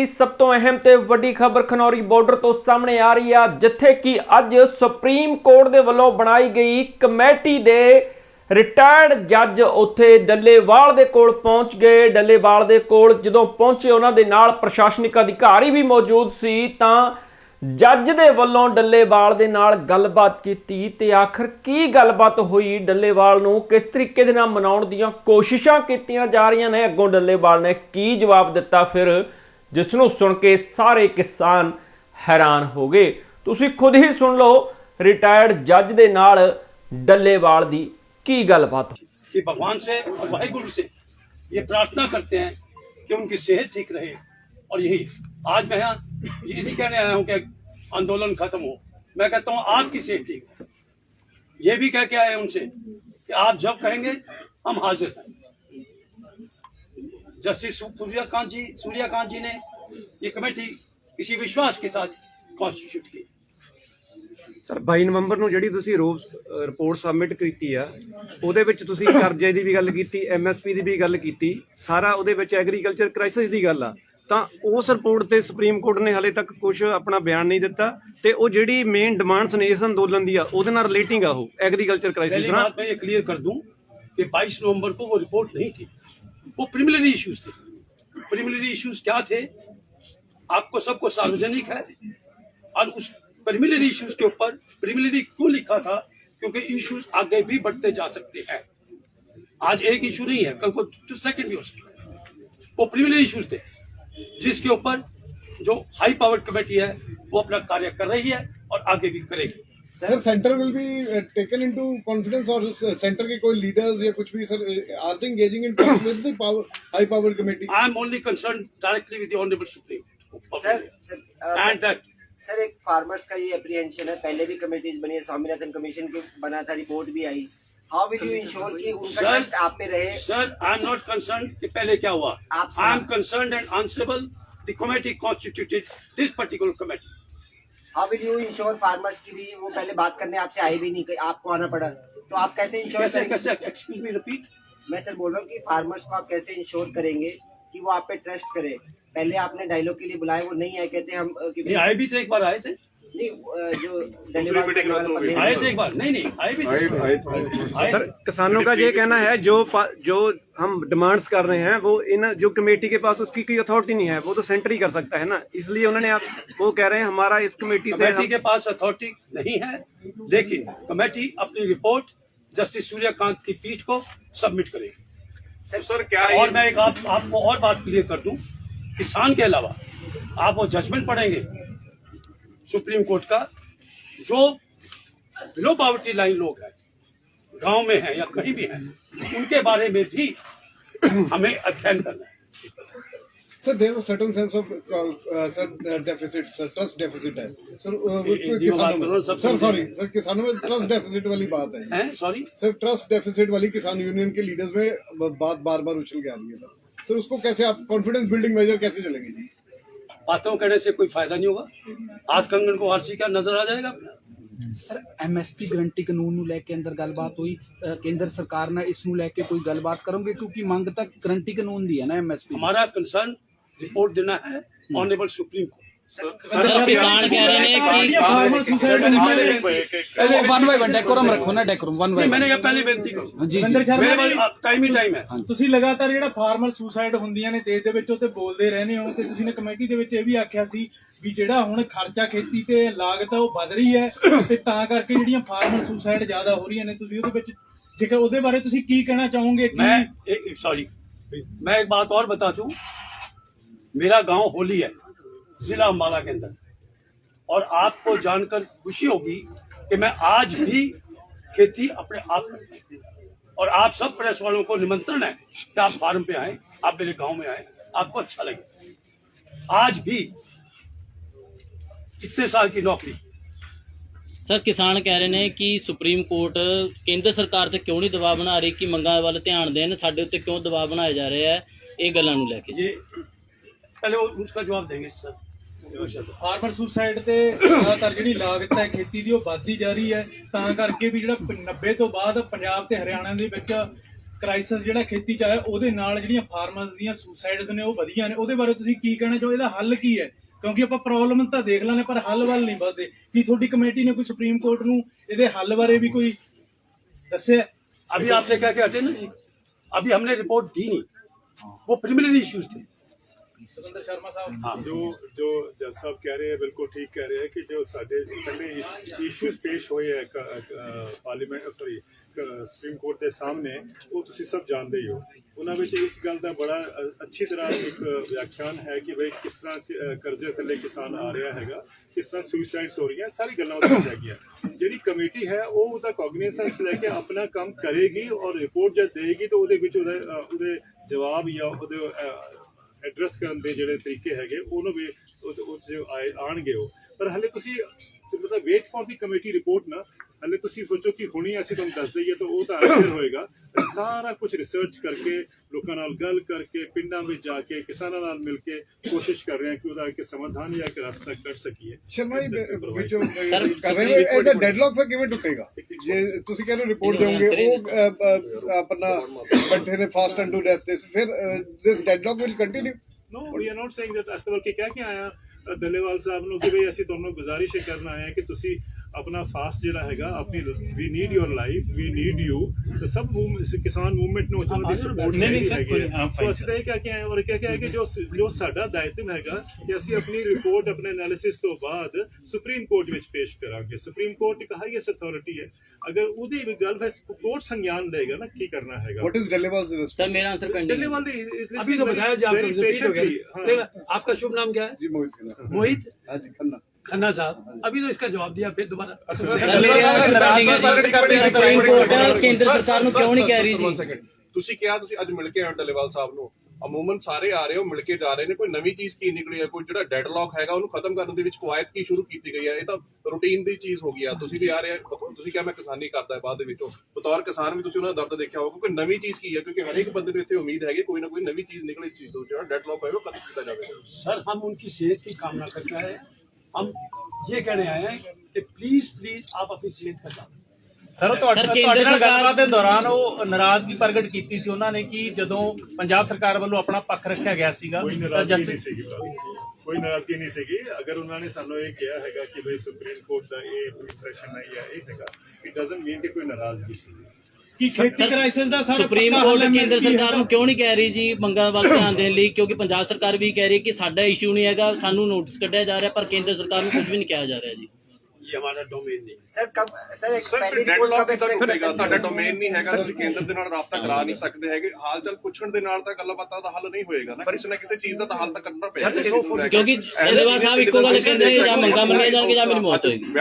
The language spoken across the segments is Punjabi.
ਇਸ ਸਭ ਤੋਂ ਅਹਿਮ ਤੇ ਵੱਡੀ ਖਬਰ ਖਨੌਰੀ ਬਾਰਡਰ ਤੋਂ ਸਾਹਮਣੇ ਆ ਰਹੀ ਆ ਜਿੱਥੇ ਕਿ ਅੱਜ ਸੁਪਰੀਮ ਕੋਰਟ ਦੇ ਵੱਲੋਂ ਬਣਾਈ ਗਈ ਕਮੇਟੀ ਦੇ ਰਿਟਾਇਰਡ ਜੱਜ ਉੱਥੇ ਡੱਲੇਵਾਲ ਦੇ ਕੋਲ ਪਹੁੰਚ ਗਏ ਡੱਲੇਵਾਲ ਦੇ ਕੋਲ ਜਦੋਂ ਪਹੁੰਚੇ ਉਹਨਾਂ ਦੇ ਨਾਲ ਪ੍ਰਸ਼ਾਸਨਿਕ ਅਧਿਕਾਰੀ ਵੀ ਮੌਜੂਦ ਸੀ ਤਾਂ ਜੱਜ ਦੇ ਵੱਲੋਂ ਡੱਲੇਵਾਲ ਦੇ ਨਾਲ ਗੱਲਬਾਤ ਕੀਤੀ ਤੇ ਆਖਰ ਕੀ ਗੱਲਬਾਤ ਹੋਈ ਡੱਲੇਵਾਲ ਨੂੰ ਕਿਸ ਤਰੀਕੇ ਦੇ ਨਾਲ ਮਨਾਉਣ ਦੀਆਂ ਕੋਸ਼ਿਸ਼ਾਂ ਕੀਤੀਆਂ ਜਾ ਰਹੀਆਂ ਨੇ ਅੱਗੋਂ ਡੱਲੇਵਾਲ ਨੇ ਕੀ ਜਵਾਬ ਦਿੱਤਾ ਫਿਰ ਜਿਸ ਨੂੰ ਸੁਣ ਕੇ ਸਾਰੇ ਕਿਸਾਨ ਹੈਰਾਨ ਹੋ ਗਏ ਤੁਸੀਂ ਖੁਦ ਹੀ ਸੁਣ ਲਓ ਰਿਟਾਇਰਡ ਜੱਜ ਦੇ ਨਾਲ ਡੱਲੇਵਾਲ ਦੀ ਕੀ ਗੱਲਬਾਤ कि भगवान से और वाहे गुरु से ये प्रार्थना करते हैं कि उनकी सेहत ठीक रहे और यही आज मैं यहाँ ये नहीं कहने आया हूँ कि आंदोलन खत्म हो मैं कहता हूँ आपकी सेहत ठीक है ये भी कह के आए उनसे कि आप जब कहेंगे हम हाजिर हैं जस्टिस सूर्यकांत जी सूर्यकांत जी ने ये कमेटी ਕਿਸੇ विश्वास के साथ कॉन्स्टिट्यूट की ਸਰ 22 ਨਵੰਬਰ ਨੂੰ ਜਿਹੜੀ ਤੁਸੀਂ ਰੋਬ ਰਿਪੋਰਟ ਸਬਮਿਟ ਕੀਤੀ ਆ ਉਹਦੇ ਵਿੱਚ ਤੁਸੀਂ ਕਰਜ਼ੇ ਦੀ ਵੀ ਗੱਲ ਕੀਤੀ ਐਮਐਸਪੀ ਦੀ ਵੀ ਗੱਲ ਕੀਤੀ ਸਾਰਾ ਉਹਦੇ ਵਿੱਚ ਐਗਰੀਕਲਚਰ ਕ੍ਰਾਈਸਿਸ ਦੀ ਗੱਲ ਆ ਤਾਂ ਉਸ ਰਿਪੋਰਟ ਤੇ ਸੁਪਰੀਮ ਕੋਰਟ ਨੇ ਹਲੇ ਤੱਕ ਕੁਝ ਆਪਣਾ ਬਿਆਨ ਨਹੀਂ ਦਿੱਤਾ ਤੇ ਉਹ ਜਿਹੜੀ ਮੇਨ ਡਿਮਾਂਡਸ ਨੇ ਇਸ ਅੰਦੋਲਨ ਦੀ ਆ ਉਹਦੇ ਨਾਲ ਰਿਲੇਟਿੰਗ ਆ ਉਹ ਐਗਰੀਕਲਚਰ ਕ੍ਰਾਈਸਿਸ ਨਾਲ ਮੈਂ ਇਹ ਕਲੀਅਰ ਕਰ ਦੂੰ ਕਿ 22 ਨਵੰਬਰ ਨੂੰ ਉਹ ਰਿਪੋਰਟ ਨਹੀਂ ਸੀ वो प्रिमिलरी इश्यूज थे प्रिमिलरी इश्यूज क्या थे आपको सबको सार्वजनिक है और उस प्रिमिलरी इश्यूज के ऊपर प्रिमिलरी क्यों लिखा था क्योंकि इश्यूज आगे भी बढ़ते जा सकते हैं आज एक इशू नहीं है कल को तो सेकंड भी हो सकता है वो प्रिमिलरी इश्यूज थे जिसके ऊपर जो हाई पावर कमेटी है वो अपना कार्य कर रही है और आगे भी करेगी sir centre will be taken into confidence और सेंटर के कोई लीडर्स या कुछ भी sir are they engaging in with the power high power committee I am only concern directly with the honourable supreme sir and that sir एक फार्मर्स का ये अप्रीहेंशन है पहले भी कमेटीज बनी है स्वामीनाथन कमीशन की बना था रिपोर्ट भी आई हाउ विल यू इंश्योर कि उनका ट्रस्ट आप पे रहे sir I am not concern कि पहले क्या हुआ I am concern and answerable the committee constituted this particular committee how will you ensure farmers की भी वो पहले बात करने आपसे आई भी नहीं आपको आना पड़ा तो आप कैसे इंश्योर एक्सक्यूज मी रिपीट मैं सर बोल रहा हूँ कि फार्मर्स को आप कैसे इंश्योर करेंगे कि वो आप पे ट्रस्ट करे पहले आपने डायलॉग के लिए बुलाया वो नहीं आए कहते हम आए भी थे एक बार आए थे सर किसानों का ये कहना है जो जो हम डिमांड्स कर रहे हैं वो इन जो कमेटी के पास उसकी कोई अथॉरिटी नहीं है वो तो सेंटर ही कर सकता है ना इसलिए उन्होंने आप वो कह रहे हैं हमारा इस कमेटी से कमेटी के पास अथॉरिटी नहीं है लेकिन कमेटी अपनी रिपोर्ट जस्टिस सूर्यकांत की पीठ को सबमिट करेगी सर, सर क्या और मैं एक आप, आपको और बात क्लियर कर दूं किसान के अलावा आप वो जजमेंट पढ़ेंगे सुप्रीम कोर्ट का जो बिलो पावर्टी लाइन लोग हैं गांव में हैं या कहीं भी हैं उनके बारे में भी हमें अध्ययन करना है sir there certain sense of sir deficit sir trust deficit है. सर uh, किसानों में, sir, sorry, किसानों में ट्रस्ट डेफिसिट वाली बात है. सॉरी सर ट्रस्ट डेफिसिट वाली किसान यूनियन के लीडर्स में बात बार-बार उछल के आ रही है, सर सर उसको कैसे आप कॉन्फिडेंस बिल्डिंग मेजर कैसे चलेंगे जी? बातों करने से कोई फायदा नहीं होगा आज कंगन को आरसी का नजर आ जाएगा ਸਰ ਐਮਐਸਪੀ ਗਰੰਟੀ ਕਾਨੂੰਨ ਨੂੰ ਲੈ ਕੇ ਅੰਦਰ ਗੱਲਬਾਤ ਹੋਈ ਕੇਂਦਰ ਸਰਕਾਰ ਨਾਲ ਇਸ ਨੂੰ ਲੈ ਕੇ ਕੋਈ ਗੱਲਬਾਤ ਕਰੋਗੇ ਕਿਉਂਕਿ ਮੰਗ ਤਾਂ ਗਰੰਟੀ ਕਾਨੂੰਨ ਦੀ ਹੈ ਨਾ ਐਮਐਸਪੀ हमारा कंसर्न रिपोर्ट देना है ऑनरेबल सुप्रीम कोर्ट ਸਰ ਕਹਿ ਰਹੇ ਨੇ ਕਿ ਜੀ है ਤੁਸੀਂ ਲਗਾਤਾਰ ਜਿਹੜਾ ਫਾਰਮਰ ਸੁਸਾਈਡ ਹੁੰਦੀਆਂ ਨੇ ਦੇਸ਼ ਦੇ ਵਿੱਚ ਉਹ ਤੇ ਬੋਲਦੇ ਰਹਿੰਦੇ ਹੋ ਤੇ ਤੁਸੀਂ ਨੇ ਕਮੇਟੀ ਦੇ ਵਿੱਚ ਇਹ ਵੀ ਆਖਿਆ ਸੀ ਵੀ ਜਿਹੜਾ ਹੁਣ ਖਰਚਾ ਖੇਤੀ ਤੇ ਲਾਗਤ ਆ ਉਹ ਵੱਧ ਰਹੀ ਹੈ ਤੇ ਤਾਂ ਕਰਕੇ ਜਿਹੜੀਆਂ ਫਾਰਮਰ ਸੁਸਾਈਡ ਜ਼ਿਆਦਾ ਹੋ ਰਹੀਆਂ ਨੇ ਤੁਸੀਂ ਉਹਦੇ ਵਿੱਚ ਜੇਕਰ ਉਹਦੇ ਬਾਰੇ ਤੁਸੀਂ ਕੀ ਕਹਿਣਾ ਚਾਹੋਗੇ ਕਿ मैं एक सॉरी मैं एक बात और बता दूं मेरा गांव होली है जिला अम्बाला के अंदर और आपको जानकर खुशी होगी कि मैं आज भी खेती अपने आप और आप सब प्रेस वालों को निमंत्रण है कि आप फार्म पे आए आप मेरे गांव में आए आपको अच्छा लगे आज भी कितने साल की नौकरी ਸਰ ਕਿਸਾਨ ਕਹਿ ਰਹੇ ਨੇ ਕਿ ਸੁਪਰੀਮ ਕੋਰਟ ਕੇਂਦਰ ਸਰਕਾਰ ਤੇ ਕਿਉਂ ਨਹੀਂ ਦਬਾਅ ਬਣਾ ਰਹੀ ਕਿ ਮੰਗਾਂ ਵੱਲ ਧਿਆਨ ਦੇਣ ਸਾਡੇ ਉੱਤੇ ਕਿਉਂ ਦਬਾਅ ਬਣਾਇਆ ਜਾ ਰਿਹਾ ਹੈ ਇਹ ਗੱਲਾਂ ਨੂੰ ਲੈ ਕੇ ये पहले वो उसका जवाब देंगे सर ਫਾਰਮਰ ਸੁਸਾਇਡ ਤੇ ਜ਼ਿਆਦਾਤਰ ਜਿਹੜੀ ਲਾਗਤ ਹੈ ਖੇਤੀ ਦੀ ਉਹ ਵੱਧਦੀ ਜਾ ਰਹੀ ਹੈ ਤਾਂ ਕਰਕੇ ਵੀ ਜਿਹੜਾ 90 ਤੋਂ ਬਾਅਦ ਪੰਜਾਬ ਤੇ ਹਰਿਆਣਾ ਦੇ ਵਿੱਚ ਕ੍ਰਾਈਸਿਸ ਜਿਹੜਾ ਖੇਤੀ ਚ ਆਇਆ ਉਹਦੇ ਨਾਲ ਜਿਹੜੀਆਂ ਫਾਰਮਰਸ ਦੀਆਂ ਸੁਸਾਇਡਸ ਨੇ ਉਹ ਵਧੀਆਂ ਨੇ ਉਹਦੇ ਬਾਰੇ ਤੁਸੀਂ ਕੀ ਕਹਿਣਾ ਚਾਹੋ ਇਹਦਾ ਹੱਲ ਕੀ ਹੈ ਕਿਉਂਕਿ ਆਪਾਂ ਪ੍ਰੋਬਲਮ ਤਾਂ ਦੇਖ ਲਾਂਗੇ ਪਰ ਹੱਲ ਵੱਲ ਨਹੀਂ ਵਧਦੇ ਕੀ ਤੁਹਾਡੀ ਕਮੇਟੀ ਨੇ ਕੋਈ ਸੁਪਰੀਮ ਕੋਰਟ ਨੂੰ ਇਹਦੇ ਹੱਲ ਬਾਰੇ ਵੀ ਕੋਈ ਦੱਸਿਆ ਅਭੀ ਆਪਸੇ ਕਹਿ ਕੇ ਹਟੇ ਨਾ ਜੀ ਅਭੀ ਹਮਨੇ ਰਿਪੋਰਟ ਦੀ ਨਹੀਂ ਉਹ प्रिलिमिनरी ਇਸ਼ੂਸ ਥੇ ਸੁਰਿੰਦਰ ਸ਼ਰਮਾ ਸਾਹਿਬ ਜੋ ਜੋ ਜੱਜ ਸਾਹਿਬ ਕਹਿ ਰਹੇ ਹੈ ਬਿਲਕੁਲ ਠੀਕ ਕਹਿ ਰਹੇ ਹੈ ਕਿ ਜੋ ਸਾਡੇ ਪਹਿਲੇ ਇਸ਼ੂਸ ਪੇਸ਼ ਹੋਏ ਹੈ ਪਾਰਲੀਮੈਂਟ ਸੌਰੀ ਸੁਪਰੀਮ ਕੋਰਟ ਦੇ ਸਾਹਮਣੇ ਉਹ ਤੁਸੀਂ ਸਭ ਜਾਣਦੇ ਹੋ ਉਹਨਾਂ ਵਿੱਚ ਇਸ ਗੱਲ ਦਾ ਬੜਾ ਅੱਛੀ ਤਰ੍ਹਾਂ ਇੱਕ ਵਿਆਖਿਆਨ ਹੈ ਕਿ ਬਈ ਕਿਸ ਤਰ੍ਹਾਂ ਕਰਜ਼ੇ ਥੱਲੇ ਕਿਸਾਨ ਆ ਰਿਹਾ ਹੈਗਾ ਕਿਸ ਤਰ੍ਹਾਂ ਸੁਸਾਈਡਸ ਹੋ ਰਹੀਆਂ ਸਾਰੀ ਗੱਲਾਂ ਉਹਦੇ ਵਿੱਚ ਹੈਗੀਆਂ ਜਿਹੜੀ ਕਮੇਟੀ ਹੈ ਉਹ ਉਹਦਾ ਕੌਗਨਿਸੈਂਸ ਲੈ ਕੇ ਆਪਣਾ ਕੰਮ ਕਰੇਗੀ ਔਰ ਰਿਪੋਰਟ ਜਦ ਦੇਗੀ ਤਾਂ ਉਹਦੇ ਵਿੱਚ ਉਹਦੇ ਜਵਾਬ ਜਾਂ ਉਹਦੇ ਐਡਰੈਸ ਕਰਨ ਦੇ ਜਿਹੜੇ ਤਰੀਕੇ ਹੈਗੇ ਉਹਨੂੰ ਵੀ ਉਹ ਜੋ ਆਣਗੇ ਉਹ ਪਰ ਹਲੇ ਤੁਸੀਂ ਤੇ ਮਤਲਬ wait for the committee report ਨਾ ਹਲੇ ਤੁਸੀਂ ਸੋਚੋ ਕਿ ਹੁਣੀ ਅਸੀਂ ਤੁਹਾਨੂੰ ਦੱਸ ਦਈਏ ਤਾਂ ਉਹ ਤਾਂ ਅਨਸਰ ਹੋਏਗਾ ਸਾਰਾ ਕੁਝ ਰਿਸਰਚ ਕਰਕੇ ਲੋਕਾਂ ਨਾਲ ਗੱਲ ਕਰਕੇ ਪਿੰਡਾਂ ਵਿੱਚ ਜਾ ਕੇ ਕਿਸਾਨਾਂ ਨਾਲ ਮਿਲ ਕੇ ਕੋਸ਼ਿਸ਼ ਕਰ ਰਹੇ ਹਾਂ ਕਿ ਉਹਦਾ ਇੱਕ ਸਮਾਧਾਨ ਜਾਂ ਇੱਕ ਰਸਤਾ ਕੱਢ ਸਕੀਏ ਸ਼ਰਮਾ ਜੀ ਵਿੱਚੋਂ ਕਰ ਰਹੇ ਹੋ ਇਹਦਾ ਡੈਡਲੌਕ ਫਿਰ ਕਿਵੇਂ ਟੁੱਟੇਗਾ ਜੇ ਤੁਸੀਂ ਕਹਿੰਦੇ ਰਿਪੋਰਟ ਦੇਵੋਗੇ ਉਹ ਆਪਣਾ ਬੱਠੇ ਨੇ fast unto death this ਫਿਰ this deadlock will continue No, we are not saying that Astaval ke kya kya aaya Dallewal Sahib ਨੂੰ ਕਿ ਵੀ ਅਸੀਂ ਤੁਹਾਨੂੰ ਗੁਜ਼ਾਰਿਸ਼ ਕਰਨਾ ਆਏ ਕਿ ਤੁਸੀਂ ਆਪਣਾ ਫਾਸਟ ਜਿਹੜਾ ਹੈਗਾ ਆਪਣੀ we need your life we need you ਤੇ ਸਭ ਕਿਸਾਨ ਮੂਵਮੈਂਟ ਨੂੰ ਉਹਨਾਂ ਦੀ ਸਪੋਰਟ ਨਹੀਂ ਸਰ ਸੋ ਅਸੀਂ ਇਹ ਕਹਿ ਕੇ ਆਏ ਔਰ ਕਹਿ ਕੇ ਆਏ ਕਿ ਜੋ ਜੋ ਸਾਡਾ ਦਾਇਤਵ ਹੈਗਾ ਕਿ ਅਸੀਂ ਆਪਣੀ ਰਿਪੋਰਟ ਆਪਣੇ ਐਨਾਲਿਸਿਸ ਤੋਂ ਬਾਅਦ ਸੁਪਰੀਮ ਕੋਰਟ ਵਿੱਚ ਪੇਸ਼ ਕਰਾਂਗੇ ਸੁਪਰੀਮ ਕੋਰਟ ਇੱਕ ਹਾਈਐਸਟ ਅਥਾਰਟੀ ਹੈ ਅਗਰ ਉਹਦੀ ਵੀ ਗੱਲ ਹੈ ਕੋਰਟ ਸੰਗਿਆਨ ਦੇਗਾ ਨਾ ਕੀ ਕਰਨਾ ਹੈਗਾ व्हाट इज डेलेवाल सर मेरा आंसर पेंडिंग डेलेवाल इज अभी तो बताया जी आपको रिपीट हो गया आपका शुभ नाम क्या है जी मोहित मोहित हाँ जी खन्ना ਖੰਨਾ ਸਾਹਿਬ ਅਭੀ ਤੋਂ ਇਸਕਾ ਜਵਾਬ ਦਿਆ ਫਿਰ ਦੁਬਾਰਾ ਕੇਂਦਰ ਸਰਕਾਰ ਨੂੰ ਕਿਉਂ ਨਹੀਂ ਕਹਿ ਰਹੀ ਜੀ ਤੁਸੀਂ ਕਿਹਾ ਤੁਸੀਂ ਅੱਜ ਮਿਲ ਕੇ ਆਏ ਡਲੇਵਾਲ ਸਾਹਿਬ ਨੂੰ ਅਮੂਮਨ ਸਾਰੇ ਆ ਰਹੇ ਹੋ ਮਿਲ ਕੇ ਜਾ ਰਹੇ ਨੇ ਕੋਈ ਨਵੀਂ ਚੀਜ਼ ਕੀ ਨਿਕਲੀ ਹੈ ਕੋਈ ਜਿਹੜਾ ਡੈਡਲੌਕ ਹੈਗਾ ਉਹਨੂੰ ਖਤਮ ਕਰਨ ਦੇ ਵਿੱਚ ਕਵਾਇਦ ਕੀ ਸ਼ੁਰੂ ਕੀਤੀ ਗਈ ਹੈ ਇਹ ਤਾਂ ਰੁਟੀਨ ਦੀ ਚੀਜ਼ ਹੋ ਗਈ ਆ ਤੁਸੀਂ ਵੀ ਆ ਰਹੇ ਹੋ, ਤੁਸੀਂ ਕਿਹਾ ਮੈਂ ਕਿਸਾਨੀ ਕਰਦਾ ਬਾਅਦ ਦੇ ਵਿੱਚੋਂ ਬਤੌਰ ਕਿਸਾਨ ਵੀ ਤੁਸੀਂ ਉਹਨਾਂ ਦਾ ਦਰਦ ਦੇਖਿਆ ਹੋਊਗਾ ਕੋਈ ਨਵੀਂ ਚੀਜ਼ ਕੀ ਹੈ ਕਿਉਂਕਿ ਹਰੇਕ ਬੰਦੇ ਨੂੰ ਇੱਥੇ ਉਮੀਦ ਹੈਗੀ ਕੋਈ ਨਾ ਕੋਈ ਨਵੀਂ ਚੀਜ਼ ਨਿਕਲੇ ਇਸ ਚੀਜ਼ ਤੋਂ ਜਿਹੜਾ ਡੈਡਲੌਕ ਹੈ ਉਹ ਖਤਮ ਕੀਤਾ ਜਾਵੇ ਸਰ ਹਮ ਉਨਕੀ ਸਿਹਤ ਦੀ ਕਾਮਨਾ करता ਹੈ हम ये कहने आए हैं कि प्लीज प्लीज आप अपनी सेहत का ध्यान ਸਰ ਤੁਹਾਡੇ ਸਰ, ਕੇਂਦਰ ਤੁਹਾਡੇ ਨਾਲ ਸਰਕਾਰ- ਗੱਲਬਾਤ ਦੇ ਦੌਰਾਨ ਉਹ ਨਾਰਾਜ਼ਗੀ ਪ੍ਰਗਟ ਕੀਤੀ ਸੀ ਉਹਨਾਂ ਨੇ ਕਿ ਜਦੋਂ ਪੰਜਾਬ ਸਰਕਾਰ ਵੱਲੋਂ ਆਪਣਾ ਪੱਖ ਰੱਖਿਆ ਗਿਆ ਸੀਗਾ ਕੋਈ ਤਾਂ ਨਾਰਾਜ਼ਗੀ ਨਹੀਂ ਜਸਟਿਸ ਸੀਗੀ ਭਾਈ ਕੋਈ ਨਾਰਾਜ਼ਗੀ ਨਹੀਂ ਸੀਗੀ ਅਗਰ ਉਹਨਾਂ ਨੇ ਸਾਨੂੰ ਇਹ ਕਿਹਾ ਹੈਗਾ ਕਿ ਬਈ ਸੁਪਰੀਮ ਕੋਰਟ ਦਾ ਇਹ ਪ੍ਰੋਫੈਸ਼ਨ ਨਹੀਂ ਹੈ ਇਹ ਹੈਗਾ ਇਟ ਡਸਨਟ ਮੀਨ ਕਿ ਕੋਈ ਨਾਰਾਜ਼ਗੀ ਸੀ ਕੀ ਖੇਤੀ ਕ੍ਰਾਈਸਿਸ ਦਾ ਸਰ ਸੁਪਰੀਮ ਕੋਰਟ ਕੇਂਦਰ ਸਰਕਾਰ ਨੂੰ ਕਿਉਂ ਨਹੀਂ ਕਹਿ ਰਹੀ ਜੀ ਮੰਗਾਂ ਵੱਲ ਧਿਆਨ ਦੇਣ ਲਈ ਕਿਉਂਕਿ ਪੰਜਾਬ ਸਰਕਾਰ ਵੀ ਕਹਿ ਰਹੀ ਕਿ ਸਾਡਾ ਇਸ਼ੂ ਨਹੀਂ ਹੈਗਾ ਸਾਨੂੰ ਨੋਟਿਸ ਕੱਢਿਆ ਜਾ ਰਿਹਾ ਪਰ ਕੇਂਦਰ ਸਰਕਾਰ ਨੂੰ ਕੁਝ ਵੀ ਨਹੀਂ ਕਿਹਾ ਜਾ ਰਿਹਾ ਜੀ ਇਹ ਹਮਾਰਾ ਡੋਮੇਨ ਨਹੀਂ ਸਰ ਸਰ ਐਕਸਪੈਂਡਡ ਕੋਲ ਕਬ ਉੱਠੇਗਾ ਤੁਹਾਡਾ ਡੋਮੇਨ ਨਹੀਂ ਹੈਗਾ ਤੁਸੀਂ ਕੇਂਦਰ ਦੇ ਨਾਲ ਰਾਬਤਾ ਕਰਾ ਨਹੀਂ ਸਕਦੇ ਹੈਗੇ ਹਾਲ ਚਾਲ ਪੁੱਛਣ ਦੇ ਨਾਲ ਤਾਂ ਦਾ ਹੱਲ ਨਹੀਂ ਹੋਏਗਾ ਕਿਸੇ ਚੀਜ਼ ਦਾ ਤਾਂ ਹੱਲ ਕਿਉਂਕਿ ਸਾਹਿਬ ਇੱਕੋ ਗੱਲ ਜਾਂ ਮੰਗਾ ਜਾਣਗੇ ਜਾਂ ਮੇਰੀ ਮੌਤ ਹੋਏਗੀ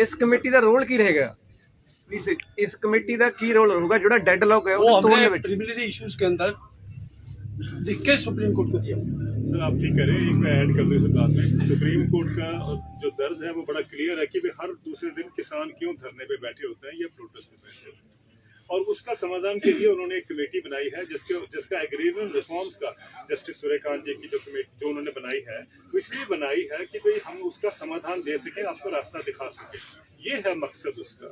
ਇਸ ਕਮੇਟੀ ਦਾ ਰੋਲ ਕੀ ਰਹੇਗਾ इस कमेटी का दिया सर आप ठीक करें एक मैं ऐड कर इस बात में सुप्रीम कोर्ट का जो दर्द है वो बड़ा क्लियर है कि वे हर दूसरे दिन किसान क्यों धरने पे बैठे होते हैं या प्रोटेस्ट बैठे होते हैं और उसका समाधान के लिए उन्होंने एक कमेटी बनाई है जिसके जिसका एग्रीवन रिफॉर्म्स का जस्टिस सूर्यकांत जी की जो कमेटी जो उन्होंने बनाई है वो इसलिए बनाई है कि भाई हम उसका समाधान दे सकें आपको रास्ता दिखा सकें ये है मकसद उसका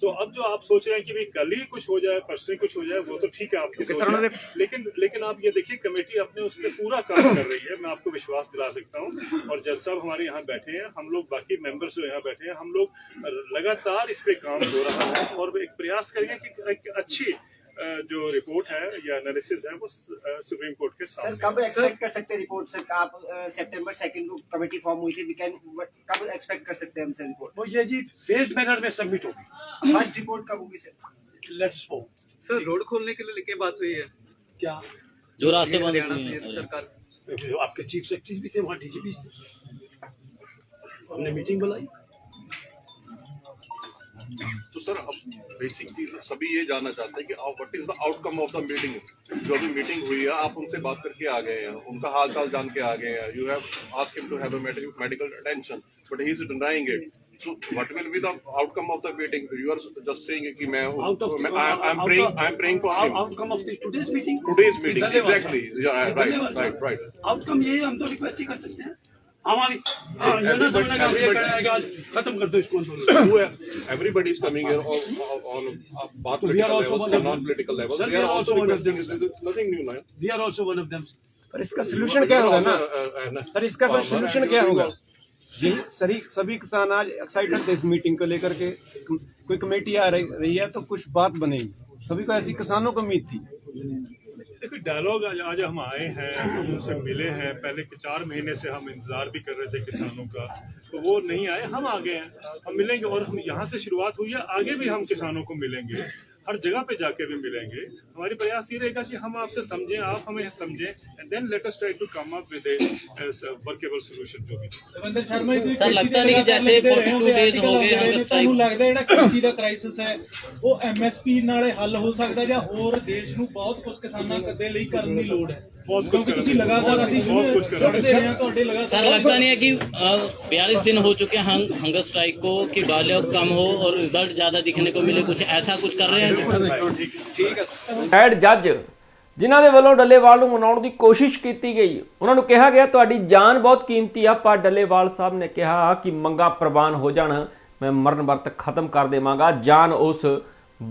तो अब जो आप सोच रहे हैं कि भाई कल ही कुछ हो जाए परसों कुछ हो जाए वो तो ठीक है आपकी तो सोच है मतलब- लेकिन लेकिन आप ये देखिए कमेटी अपने उस पर पूरा काम कर रही है मैं आपको विश्वास दिला सकता हूँ और जज साहब हमारे यहाँ बैठे हैं हम लोग बाकी मेंबर्स जो यहाँ बैठे हैं हम लोग लगातार इस पे काम हो रहा है और एक प्रयास करेंगे कि एक अच्छी जो रिपोर्ट है या एनालिसिस है वो सुप्रीम कोर्ट के सामने सर कब एक्सपेक्ट कर सकते हैं रिपोर्ट सर आप सितंबर सेकंड को कमेटी फॉर्म हुई थी वी कैन कब एक्सपेक्ट कर सकते हैं हम सर रिपोर्ट वो ये जी फेस्ड मैनर में सबमिट होगी फर्स्ट रिपोर्ट कब होगी sir let's hope sir road खोलने के लिए लेके बात हुई है क्या जो रास्ते बंद हैं सरकार आपके चीफ सेक्रेटरी भी थे वहाँ डीजीपी थे हमने मीटिंग बुलाई तो सर अब बेसिक चीज सभी ये जानना चाहते हैं कि what is the outcome of the meeting जो अभी मीटिंग हुई है आप उनसे बात करके आ गए हैं उनका हाल चाल जान के आ गए हैं you have ask him to have a medical attention but he is denying it so what will be the outcome of the meeting you are just saying कि मैं I am praying I am praying for outcome of today's meeting today's meeting exactly right right right outcome ये हम तो रिक्वेस्ट ही कर सकते हैं सोल्यूशन हाँ, क्या होगा uh, uh, uh, सर सभी सभी किसान आज एक्साइटेड थे इस मीटिंग को लेकर के कोई कमेटी आ रही है तो कुछ बात बनेगी सभी को ऐसी किसानों को उम्मीद थी देखो डायलॉग आज आज हम आए हैं हम उनसे मिले हैं पहले के चार महीने से हम इंतज़ार भी कर रहे थे किसानों का तो वो नहीं आए हम आ गए हैं हम मिलेंगे और हम यहाँ से शुरुआत हुई है आगे भी हम किसानों को मिलेंगे हर जगह पे जाके भी मिलेंगे हमारी प्रयास ये रहेगा कि हम आपसे समझें आप हमें समझें and then let us try to come up with workable solution जो भी ਸਰ ਲੱਗਦਾ ਨਹੀਂ ਕਿ ਜੈਸੇ 42 ਡੇਜ਼ ਹੋ ਗਏ ਹਨ ਤੁਹਾਨੂੰ ਸਟ੍ਰਾਈਕ ਲੱਗਦਾ ਜਿਹੜਾ ਕਿਸਾਨੀ ਦਾ ਕ੍ਰਾਈਸਿਸ ਹੈ ਉਹ ਐਮਐਸਪੀ ਨਾਲੇ ਹੱਲ ਹੋ ਸਕਦਾ ਜਾਂ ਹੋਰ ਦੇਸ਼ ਨੂੰ ਬਹੁਤ ਕੁਝ ਕਿਸਾਨਾਂ ਕੱਦੇ ਲਈ ਕਰਨ ਦੀ ਲੋੜ ਹੈ ਬਹੁਤ ਕੁਝ ਨਹੀਂ ਲਗਾਤਾਰ ਅਸੀਂ ਬਹੁਤ ਕੁਝ ਕਰ ਰਹੇ हैं ਤੁਹਾਡੇ सर लगातार लगता नहीं है कि बयालीस दिन हो चुके हैं हंग, हंगर स्ट्राइक को कि डायलॉग कम ਠੀਕ ਹੈ रिजल्ट ਹੈਡ ਜੱਜ ਜਿਨ੍ਹਾਂ ਦੇ ਵੱਲੋਂ ਡੱਲੇਵਾਲ ਨੂੰ ਮਨਾਉਣ ਦੀ ਕੋਸ਼ਿਸ਼ ਕੀਤੀ ਗਈ ਉਹਨਾਂ ਨੂੰ ਕਿਹਾ ਗਿਆ ਤੁਹਾਡੀ ਜਾਨ ਬਹੁਤ ਕੀਮਤੀ ਆ ਪਰ ਡੱਲੇਵਾਲ ਸਾਹਿਬ ਨੇ ਕਿਹਾ ਕਿ ਮੰਗਾ ਪ੍ਰਵਾਨ ਹੋ ਜਾਣ ਮੈਂ ਮਰਨ ਵਰਤ ਖਤਮ ਕਰ ਦੇਵਾਂਗਾ ਜਾਨ ਉਸ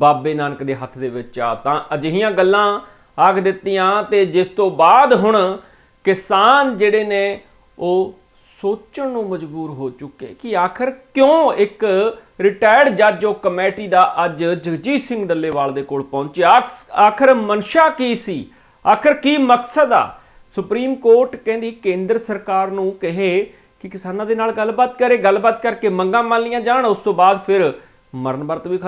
ਬਾਬੇ ਨਾਨਕ ਦੇ ਹੱਥ ਦੇ ਵਿੱਚ ਆ ਤਾਂ ਅਜਿਹੀਆਂ ਗੱਲਾਂ ਆਖ ਦਿੱਤੀਆਂ ਤੇ ਜਿਸ ਤੋਂ ਬਾਅਦ ਹੁਣ ਕਿਸਾਨ ਜਿਹੜੇ ਨੇ ਉਹ ਸੋਚਣ ਨੂੰ ਮਜਬੂਰ ਹੋ ਚੁੱਕੇ ਕਿ ਆਖਰ ਕਿਉਂ ਇੱਕ ਰਿਟਾਇਰਡ ਜੱਜ ਉਹ ਕਮੇਟੀ ਦਾ ਅੱਜ ਜਗਜੀਤ ਸਿੰਘ ਡੱਲੇਵਾਲ ਦੇ ਕੋਲ ਪਹੁੰਚਿਆ ਆਖਰ ਮਨਸ਼ਾ ਕੀ ਸੀ ਆਖਰ ਕੀ ਮਕਸਦ ਆ ਸੁਪਰੀਮ ਕੋਰਟ ਕਹਿੰਦੀ ਕੇਂਦਰ ਸਰਕਾਰ ਨੂੰ ਕਹੇ ਕਿ ਕਿਸਾਨਾਂ ਦੇ ਨਾਲ ਗੱਲਬਾਤ ਕਰੇ ਗੱਲਬਾਤ ਕਰਕੇ ਮੰਗਾਂ ਮੰਨ ਲੀਆਂ ਜਾਣ ਉਸ ਤੋਂ ਬਾਅਦ ਫਿਰ ਮਰਨ ਵਰਤ ਵੀ